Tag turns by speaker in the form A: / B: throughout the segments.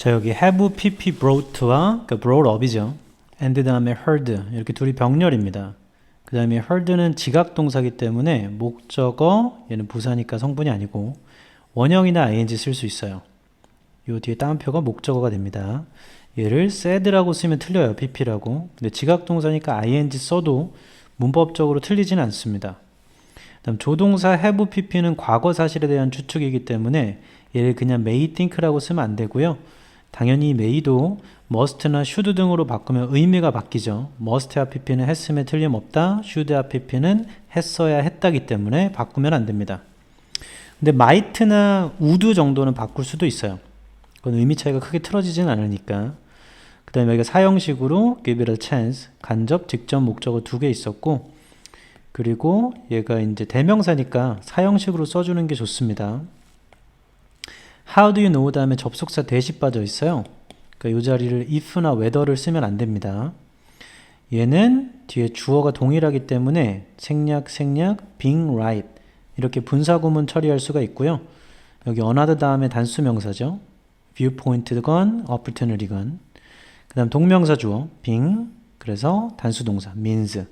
A: 자 여기 have pp brought와 그 brought up이죠. and 다음에 heard 이렇게 둘이 병렬입니다. 그 다음에 heard는 지각 동사기 때문에 목적어 얘는 부사니까 성분이 아니고 원형이나 ing 쓸 수 있어요. 요 뒤에 따옴표가 목적어가 됩니다. 얘를 said라고 쓰면 틀려요. pp라고. 근데 지각 동사니까 ing 써도 문법적으로 틀리진 않습니다. 다음 조동사 have pp는 과거 사실에 대한 추측이기 때문에 얘를 그냥 may think라고 쓰면 안 되고요. 당연히 may도 must나 should 등으로 바꾸면 의미가 바뀌죠. must와 pp는 했음에 틀림없다. should와 pp는 했어야 했다기 때문에 바꾸면 안 됩니다. 근데 might나 would 정도는 바꿀 수도 있어요. 그건 의미 차이가 크게 틀어지진 않으니까. 그 다음에 여기가 사형식으로 give it a chance, 간접, 직접, 목적어 두 개 있었고, 그리고 얘가 이제 대명사니까 사형식으로 써주는 게 좋습니다. How do you know 다음에 접속사 대시 빠져 있어요. 그러니까 이 자리를 if나 whether를 쓰면 안 됩니다. 얘는 뒤에 주어가 동일하기 때문에 생략, 생략, being right 이렇게 분사구문 처리할 수가 있고요. 여기 another 다음에 단수 명사죠. viewpoint건 opportunity건 그 다음 동명사 주어 being 그래서 단수 동사 means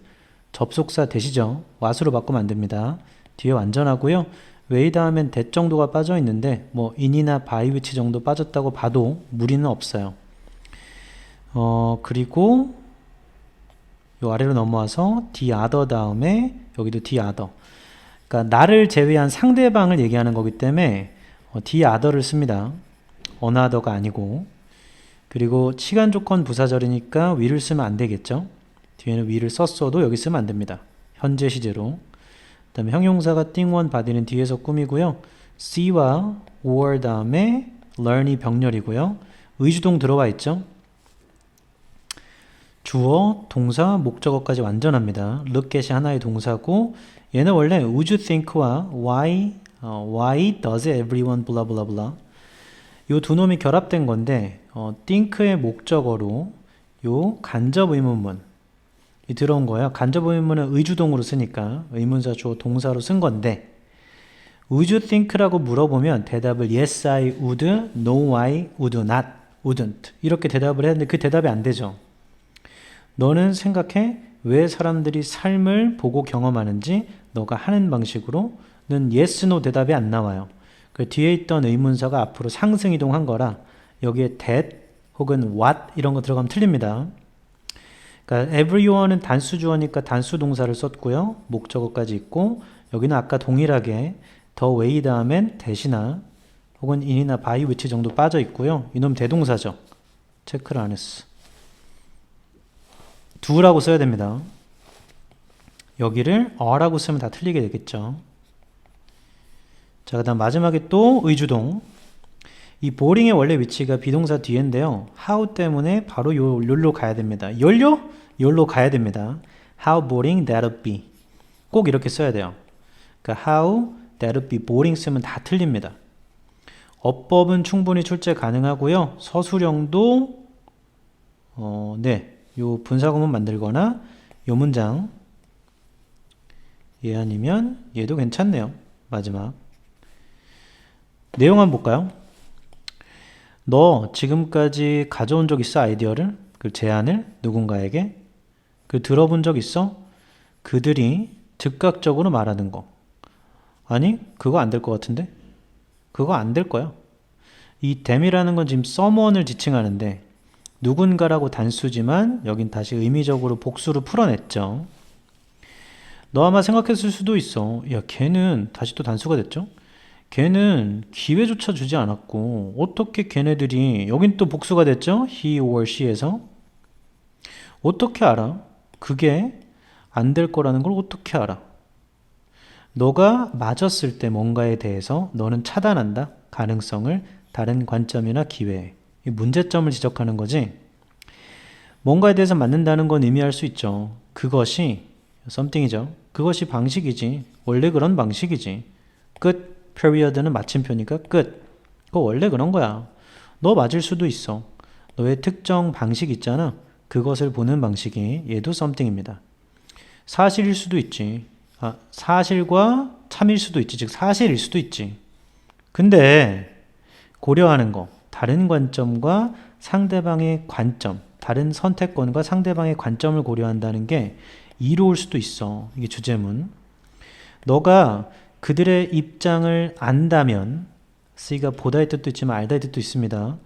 A: 접속사 대시죠. what으로 바꾸면 안 됩니다. 뒤에 완전하고요. 웨이 다음엔 that 정도가 빠져 있는데 뭐 in이나 by which 정도 빠졌다고 봐도 무리는 없어요. 어 그리고 요 아래로 넘어와서 the other 다음에 여기도 the other. 그러니까 나를 제외한 상대방을 얘기하는 거기 때문에 어, other를 씁니다. another가 아니고 그리고 시간 조건 부사절이니까 위를 쓰면 안 되겠죠. 뒤에는 위를 썼어도 여기 쓰면 안 됩니다. 현재 시제로. 그 다음에 형용사가 띵원 바디는 뒤에서 꾸미고요. C와 or 다음에 learn이 병렬이고요. 의주동 들어와 있죠. 주어, 동사, 목적어까지 완전합니다. look at이 하나의 동사고 얘는 원래 would you think와 why, 어, why does everyone blah blah blah 요두 놈이 결합된 건데 어, think의 목적어로 요 간접 의문문 이 들어온 거예요. 간접 의문문은 의주동으로 쓰니까 의문사 주어 동사로 쓴 건데 Would you think라고 물어보면 대답을 Yes, I would, No, I would not, wouldn't 이렇게 대답을 했는데 그 대답이 안 되죠. 너는 생각해 왜 사람들이 삶을 보고 경험하는지 너가 하는 방식으로는 yes, no 대답이 안 나와요. 그 뒤에 있던 의문사가 앞으로 상승 이동한 거라 여기에 that 혹은 what 이런 거 들어가면 틀립니다. 그러니까 everyone은 단수 주어니까 단수 동사를 썼고요. 목적어까지 있고 여기는 아까 동일하게 더 way 다음엔 대시나 혹은 in이나 by which 정도 빠져 있고요. 이놈 대동사죠. 체크를 안 했어. do라고 써야 됩니다. 여기를 are라고 쓰면 다 틀리게 되겠죠. 자, 그 다음 마지막에 또 의주동. 이 보링의 원래 위치가 비동사 뒤인데요. how 때문에 바로 요, 요로 가야 됩니다. 열려? 요로 가야 됩니다. how boring that would be. 꼭 이렇게 써야 돼요. 그러니까 how that would be boring 쓰면 다 틀립니다. 어법은 충분히 출제 가능하고요. 서술형도 어, 네. 요 분사구문 만들거나 요 문장 얘 아니면 얘도 괜찮네요. 마지막 내용 한번 볼까요? 너 지금까지 가져온 적 있어? 아이디어를? 그 제안을 누군가에게? 그 들어본 적 있어? 그들이 즉각적으로 말하는 거. 아니 그거 안 될 것 같은데? 그거 안 될 거야. 이 댐이라는 건 지금 someone을 지칭하는데 누군가라고 단수지만 여긴 다시 의미적으로 복수로 풀어냈죠. 너 아마 생각했을 수도 있어. 야 걔는 다시 또 단수가 됐죠 걔는 기회조차 주지 않았고 어떻게 걔네들이 여긴 또 복수가 됐죠? he or she에서 어떻게 알아? 그게 안 될 거라는 걸 어떻게 알아? 너가 맞았을 때 뭔가에 대해서 너는 차단한다. 가능성을 다른 관점이나 기회. 이 문제점을 지적하는 거지. 뭔가에 대해서 맞는다는 건 의미할 수 있죠. 그것이 something이죠. 그것이 방식이지. 원래 그런 방식이지. 끝. Period는 마침표니까 끝. 그거 원래 그런 거야. 너 맞을 수도 있어. 너의 특정 방식 있잖아. 그것을 보는 방식이 얘도 something입니다. 사실일 수도 있지. 아, 사실과 참일 수도 있지. 즉 사실일 수도 있지. 근데 고려하는 거 다른 관점과 상대방의 관점, 다른 선택권과 상대방의 관점을 고려한다는 게 이로울 수도 있어. 이게 주제문. 너가 그들의 입장을 안다면 C가 보다의 뜻도 있지만 알다의 뜻도 있습니다.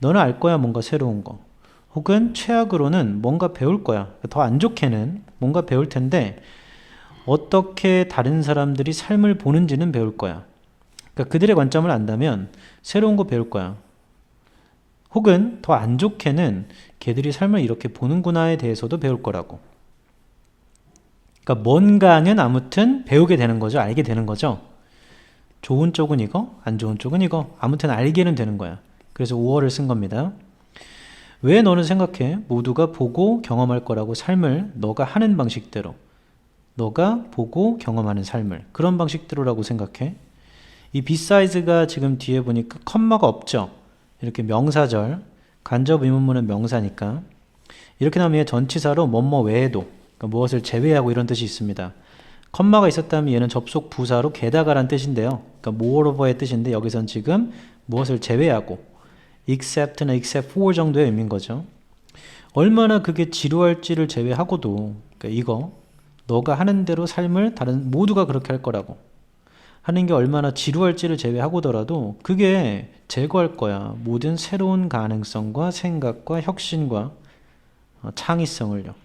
A: 너는 알 거야 뭔가 새로운 거. 혹은 최악으로는 뭔가 배울 거야. 더 안 좋게는 뭔가 배울 텐데 어떻게 다른 사람들이 삶을 보는지는 배울 거야. 그러니까 그들의 관점을 안다면 새로운 거 배울 거야. 혹은 더 안 좋게는 걔들이 삶을 이렇게 보는구나에 대해서도 배울 거라고. 그러니까 뭔가는 아무튼 배우게 되는 거죠. 알게 되는 거죠. 좋은 쪽은 이거, 안 좋은 쪽은 이거. 아무튼 알게는 되는 거야. 그래서 5월을 쓴 겁니다. 왜 너는 생각해? 모두가 보고 경험할 거라고 삶을 너가 하는 방식대로. 너가 보고 경험하는 삶을. 그런 방식대로라고 생각해. 이 beside가 지금 뒤에 보니까 컴마가 없죠. 이렇게 명사절, 간접 의문문은 명사니까. 이렇게 나오면 얘 전치사로 뭐뭐 외에도, 그러니까 무엇을 제외하고 이런 뜻이 있습니다. 컴마가 있었다면 얘는 접속 부사로 게다가란 뜻인데요. 그러니까 moreover의 뜻인데 여기선 지금 무엇을 제외하고 except나 except for 정도의 의미인 거죠. 얼마나 그게 지루할지를 제외하고도 그러니까 이거 너가 하는 대로 삶을 다른 모두가 그렇게 할 거라고 하는 게 얼마나 지루할지를 제외하고더라도 그게 제거할 거야. 모든 새로운 가능성과 생각과 혁신과 어, 창의성을요.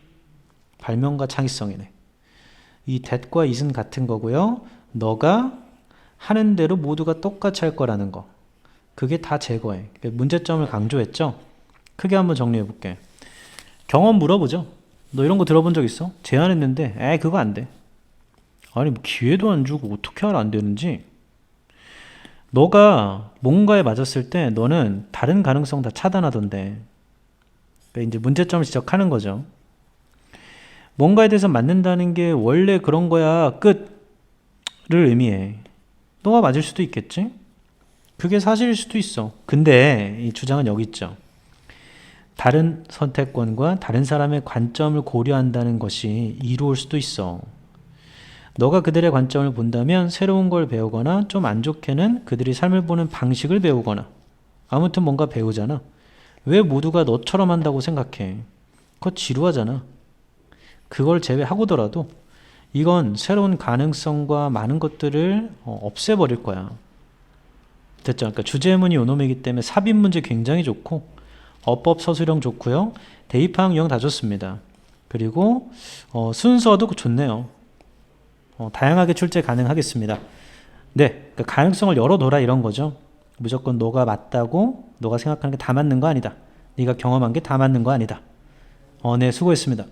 A: 발명과 창의성이네. 이 that과 it은 같은 거고요. 너가 하는 대로 모두가 똑같이 할 거라는 거. 그게 다 제거해. 그러니까 문제점을 강조했죠. 크게 한번 정리해 볼게. 경험 물어보죠. 너 이런 거 들어본 적 있어? 제안했는데, 에 그거 안 돼. 아니 뭐 기회도 안 주고 어떻게 알아 안 되는지. 너가 뭔가에 맞았을 때 너는 다른 가능성 다 차단하던데. 그러니까 이제 문제점을 지적하는 거죠. 뭔가에 대해서 맞는다는 게 원래 그런 거야 끝을 의미해. 너가 맞을 수도 있겠지? 그게 사실일 수도 있어. 근데 이 주장은 여기 있죠. 다른 선택권과 다른 사람의 관점을 고려한다는 것이 이루어올 수도 있어. 너가 그들의 관점을 본다면 새로운 걸 배우거나 좀 안 좋게는 그들이 삶을 보는 방식을 배우거나 아무튼 뭔가 배우잖아. 왜 모두가 너처럼 한다고 생각해? 그거 지루하잖아. 그걸 제외하고더라도 이건 새로운 가능성과 많은 것들을 어, 없애버릴 거야. 됐죠? 그러니까 주제문이 요놈이기 때문에 삽입 문제 굉장히 좋고 어법 서술형 좋고요. 대입항 유형 다 좋습니다. 그리고 어, 순서도 좋네요. 어, 다양하게 출제 가능하겠습니다. 네, 그 가능성을 열어둬라 이런 거죠. 무조건 너가 맞다고 너가 생각하는 게 다 맞는 거 아니다. 네가 경험한 게 다 맞는 거 아니다. 어, 네, 수고했습니다.